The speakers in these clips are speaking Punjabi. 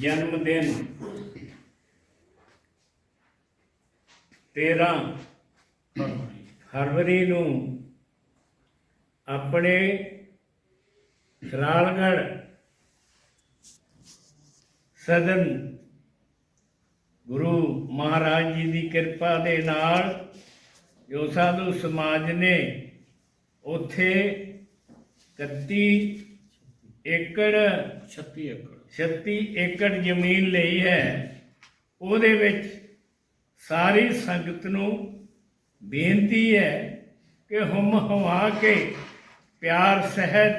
ਜਨਮ ਦਿਨ 13 ਫਰਵਰੀ ਨੂੰ ਆਪਣੇ ਸਰਾਲਗੜ ਸਦਨ ਗੁਰੂ ਮਹਾਰਾਜ ਜੀ ਦੀ ਕਿਰਪਾ ਦੇ ਨਾਲ ਜੋ ਸਾਧੂ ਸਮਾਜ ਨੇ ਉੱਥੇ 31 ਏਕੜ 36 ਏਕੜ। 36 ਏਕੜ ਜ਼ਮੀਨ ਲਈ ਹੈ। ਉਹਦੇ ਵਿੱਚ ਸਾਰੀ ਸੰਗਤ ਨੂੰ ਬੇਨਤੀ ਹੈ ਕਿ ਹਮ ਹਵਾ ਕੇ ਪਿਆਰ ਸਹਿਤ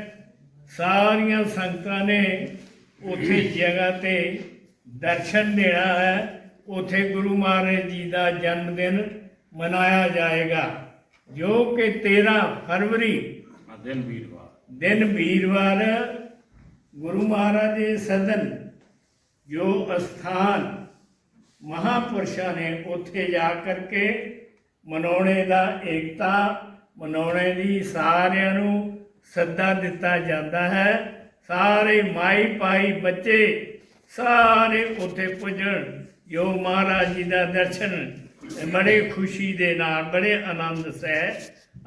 ਸਾਰੀਆਂ ਸੰਗਤਾਂ ਨੇ ਉਥੇ ਜਗ੍ਹਾ ਤੇ ਦਰਸ਼ਨ ਦੇਣਾ ਹੈ। ਉਥੇ ਗੁਰੂ ਮਹਾਰਾਜ ਜੀ ਦਾ ਜਨਮ ਦਿਨ ਮਨਾਇਆ ਜਾਏਗਾ ਜੋ ਕਿ 13 ਫਰਵਰੀ ਦਿਨ ਵੀਰਵਾਰ। ਦਿਨ ਵੀਰਵਾਰ ਗੁਰੂ ਮਹਾਰਾਜ ਦੇ ਸਦਨ ਜੋ ਅਸਥਾਨ ਮਹਾਪੁਰਸ਼ਾਂ ਨੇ ਉੱਥੇ ਜਾ ਕਰਕੇ ਮਨਾਉਣੇ ਦਾ ਏਕਤਾ, ਮਨਾਉਣੇ ਦੀ ਸਾਰਿਆਂ ਨੂੰ ਸੱਦਾ ਦਿੱਤਾ ਜਾਂਦਾ ਹੈ। ਸਾਰੇ ਮਾਈ ਭਾਈ ਬੱਚੇ ਸਾਰੇ ਉੱਥੇ ਪੁੱਜਣ। ਜੋ ਮਹਾਰਾਜ ਜੀ ਦਾ ਦਰਸ਼ਨ ਬੜੇ ਖੁਸ਼ੀ ਦੇ ਨਾਲ, ਬੜੇ ਆਨੰਦ ਸਹਿ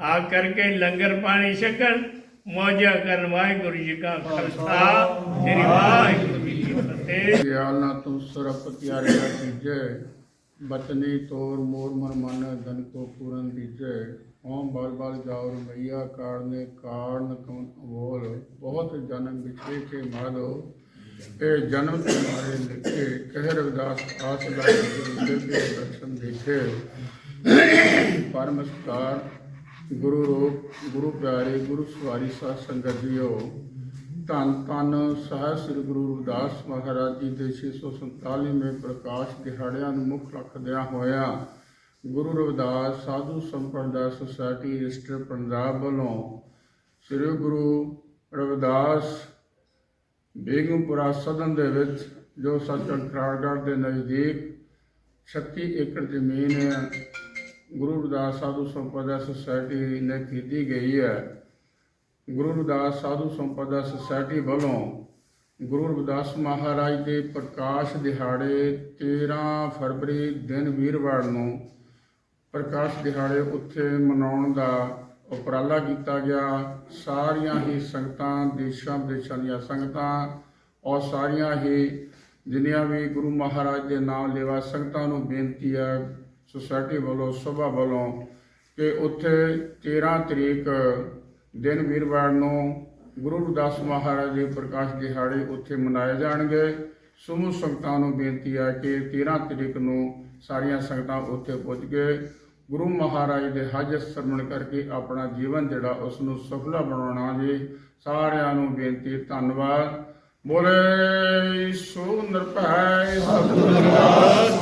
ਆ ਕਰਕੇ ਲੰਗਰ ਪਾਣੀ ਛਕਣ। ਮੌਜਾ ਕਰਨ ਵਾਹਿਗੁਰੂ ਜੀ ਕਾ ਖਾਲਸਾ। ਸ੍ਰੀ ਵਾਹਿਗੁਰੂ ਜੀ ਕੀ ਫਤਿਹ। ਗਿਆਲ ਨਾ ਤੂੰ ਸਰਪ ਤਿਆਰੇ ਨਾ ਕੀਜੈ ਬਚਨੀ ਤੋਰ ਮੋਰ ਮਨ ਮਨ ਧਨ ਕੋ ਪੂਰਨ ਦੀਜੈ ਓਮ ਬਲ ਬਲ ਜਾਉਰ ਮਈਆ ਕਾਰਨੇ ਕਾਰਨ ਕਉ ਬੋਲ। ਬਹੁਤ ਜਨਮ ਵਿਛੇ ਕੇ ਮਾਰੋ ਇਹ ਜਨਮ ਤੁਮਾਰੇ ਲਿਖੇ ਕਹਿ ਰਵਿਦਾਸ ਆਸ ਲਾਇ ਗੁਰੂ ਦੇ ਦਰਸ਼ਨ ਦੇਖੇ। ਪਰਮ ਸਤਿਕਾਰ ਗੁਰੂ ਰੂਪ ਗੁਰੂ ਪਿਆਰੇ, ਗੁਰੂ ਸਵਾਰੀ ਸਾਧ ਸੰਗਤ ਜੀਓ, ਧੰਨ ਧੰਨ ਸਾਹਿਬ ਸ੍ਰੀ ਗੁਰੂ ਰਵਿਦਾਸ ਮਹਾਰਾਜ ਜੀ ਦੇ 647ਵੇਂ ਪ੍ਰਕਾਸ਼ ਦਿਹਾੜਿਆਂ ਨੂੰ ਮੁੱਖ ਰੱਖਦਿਆਂ ਹੋਇਆ ਗੁਰੂ ਰਵਿਦਾਸ ਸਾਧੂ ਸੰਪਰਦਾ ਸੁਸਾਇਟੀ ਰਜਿਸਟਰ ਪੰਜਾਬ ਵੱਲੋਂ ਸ੍ਰੀ ਗੁਰੂ ਰਵਿਦਾਸ ਬੇਗਮਪੁਰਾ ਸਦਨ ਦੇ ਵਿੱਚ, ਜੋ ਸੱਚਖੰਡ ਖਰਾੜਗੜ੍ਹ ਦੇ ਨਜ਼ਦੀਕ 36 ਏਕੜ ਜ਼ਮੀਨ ਗੁਰੂ ਰਵਿਦਾਸ ਸਾਧੂ ਸੰਪਦਾ ਸੁਸਾਇਟੀ ਨੇ ਕੀਤੀ ਗਈ ਹੈ। ਗੁਰੂ ਰਵਿਦਾਸ ਸਾਧੂ ਸੰਪਦਾ ਸੁਸਾਇਟੀ ਵੱਲੋਂ ਗੁਰੂ ਰਵਿਦਾਸ ਮਹਾਰਾਜ ਦੇ ਪ੍ਰਕਾਸ਼ ਦਿਹਾੜੇ 13 ਫਰਵਰੀ ਦਿਨ ਵੀਰਵਾਰ ਨੂੰ ਪ੍ਰਕਾਸ਼ ਦਿਹਾੜੇ ਉੱਥੇ ਮਨਾਉਣ ਦਾ ਉਪਰਾਲਾ ਕੀਤਾ ਗਿਆ। ਸਾਰੀਆਂ ਹੀ ਸੰਗਤਾਂ, ਦੇਸ਼ਾਂ ਵਿਦੇਸ਼ਾਂ ਦੀਆਂ ਸੰਗਤਾਂ ਔਰ ਸਾਰੀਆਂ ਹੀ ਜਿੰਨੀਆਂ ਵੀ ਗੁਰੂ ਮਹਾਰਾਜ ਦੇ ਨਾਮ ਲੇਵਾ ਸੰਗਤਾਂ ਨੂੰ ਬੇਨਤੀ ਹੈ ਸੁਸਾਇਟੀ ਵੱਲੋਂ, ਸਭਾ ਵੱਲੋਂ ਕਿ ਉੱਥੇ 13 ਤਰੀਕ ਦਿਨ ਵੀਰਵਾਰ ਨੂੰ ਗੁਰੂ ਰਵਿਦਾਸ ਮਹਾਰਾਜ ਦੇ ਪ੍ਰਕਾਸ਼ ਦਿਹਾੜੇ ਉੱਥੇ ਮਨਾਏ ਜਾਣਗੇ। ਸਮੂਹ ਸੰਗਤਾਂ ਨੂੰ ਬੇਨਤੀ ਹੈ ਕਿ 13 ਤਰੀਕ ਨੂੰ ਸਾਰੀਆਂ ਸੰਗਤਾਂ ਉੱਥੇ ਪਹੁੰਚ ਕੇ ਗੁਰੂ ਮਹਾਰਾਜ ਦੇ ਹਜ ਸਰਵਣ ਕਰਕੇ ਆਪਣਾ ਜੀਵਨ ਜਿਹੜਾ ਉਸ ਨੂੰ ਸਫਲਾ ਬਣਾਉਣਾ ਜੀ। ਸਾਰਿਆਂ ਨੂੰ ਬੇਨਤੀ, ਧੰਨਵਾਦ। ਬੋਲੇ, ਸੋ ਨਿਰਭੈ ਸਤਿਗੁਰੂ